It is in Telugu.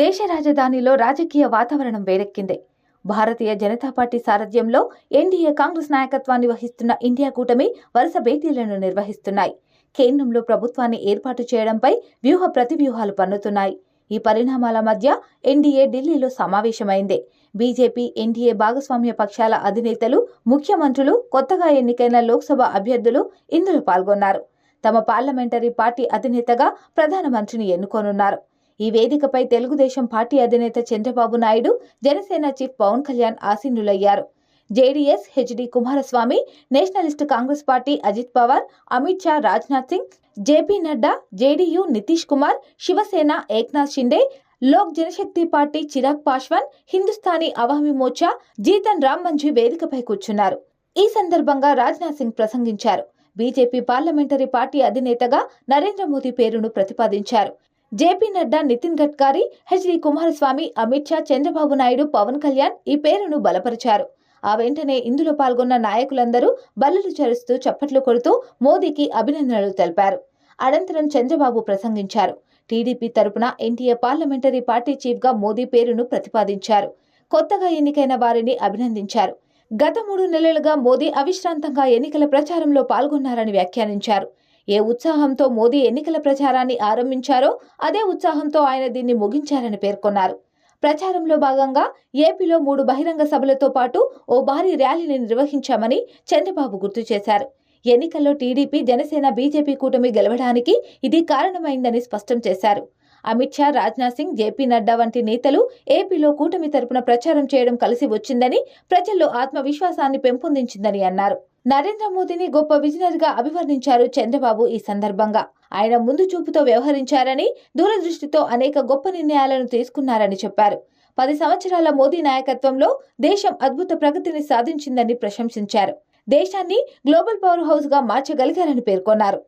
దేశ రాజధానిలో రాజకీయ వాతావరణం వేడెక్కింది భారతీయ జనతా పార్టీ సారథ్యంలో ఎన్డీఏ కాంగ్రెస్ నాయకత్వాన్ని వహిస్తున్న ఇండియా కూటమి వరుస భేటీలను నిర్వహిస్తున్నాయి. కేంద్రంలో ప్రభుత్వాన్ని ఏర్పాటు చేయడంపై వ్యూహ ప్రతివ్యూహాలు పన్నుతున్నాయి. ఈ పరిణామాల మధ్య ఎన్డీఏ ఢిల్లీలో సమావేశమైంది. బీజేపీ ఎన్డీఏ భాగస్వామ్య పక్షాల అధినేతలు ముఖ్యమంత్రులు కొత్తగా ఎన్నికైన లోక్సభ అభ్యర్థులు ఇందులో పాల్గొన్నారు. తమ పార్లమెంటరీ పార్టీ అధినేతగా ప్రధానమంత్రిని ఎన్నుకోనున్నారు. ఈ వేదికపై తెలుగుదేశం పార్టీ అధినేత Chandrababu Naidu Janasena chief Pawan Kalyan ఆసీనులయ్యారు. JDS HD Kumaraswamy Nationalist Congress party Ajit Pawar Amit Shah Rajnath Singh JP Nadda JDU Nitish Kumar Shiv Sena Eknath Shinde Lok Janshakti party Chirag Paswan Hindustani Awami Morcha Jitan Ram Manjhi వేదికపై కూర్చున్నారు. ఈ సందర్భంగా రాజ్నాథ్ సింగ్ ప్రసంగించారు. బీజేపీ పార్లమెంటరీ పార్టీ అధినేతగా నరేంద్ర మోదీ పేరును ప్రతిపాదించారు. జేపీ నడ్డా నితిన్ గడ్కరీ హెచ్డి కుమారస్వామి అమిత్ షా చంద్రబాబు నాయుడు పవన్ కళ్యాణ్ ఈ పేరును బలపరిచారు. ఆ వెంటనే ఇందులో పాల్గొన్న నాయకులందరూ బల్లలు చరుస్తూ చప్పట్లు కొడుతూ మోదీకి అభినందనలు తెలిపారు. అనంతరం చంద్రబాబు ప్రసంగించారు. టీడీపీ తరపున ఎన్టీఏ పార్లమెంటరీ పార్టీ చీఫ్గా మోదీ పేరును ప్రతిపాదించారు. కొత్తగా ఎన్నికైన వారిని అభినందించారు. గత మూడు నెలలుగా మోదీ అవిశ్రాంతంగా ఎన్నికల ప్రచారంలో పాల్గొన్నారని వ్యాఖ్యానించారు. ఏ ఉత్సాహంతో మోదీ ఎన్నికల ప్రచారాన్ని ఆరంభించారో అదే ఉత్సాహంతో ఆయన దీన్ని ముగించారని పేర్కొన్నారు. ప్రచారంలో భాగంగా ఏపీలో మూడు బహిరంగ సభలతో పాటు ఓ భారీ ర్యాలీని నిర్వహించామని చంద్రబాబు గుర్తు చేశారు. ఎన్నికల్లో టీడీపీ జనసేన బీజేపీ కూటమి గెలవడానికి ఇది కారణమైందని స్పష్టం చేశారు. అమిత్ షా రాజ్నాథ్ సింగ్ జేపీ నడ్డా వంటి నేతలు ఏపీలో కూటమి తరపున ప్రచారం చేయడం కలిసి వచ్చిందని ప్రజల్లో ఆత్మవిశ్వాసాన్ని పెంపొందించిందని అన్నారు. నరేంద్ర మోదీని గొప్ప విజనరీగా అభివర్ణించారు చంద్రబాబు ఈ సందర్భంగా. ఆయన ముందు చూపుతో వ్యవహరించారని దూరదృష్టితో అనేక గొప్ప నిర్ణయాలను తీసుకున్నారని చెప్పారు. పది సంవత్సరాల మోదీ నాయకత్వంలో దేశం అద్భుత ప్రగతిని సాధించిందని ప్రశంసించారు. దేశాన్ని గ్లోబల్ పవర్ హౌస్గా మార్చగలిగారని పేర్కొన్నారు.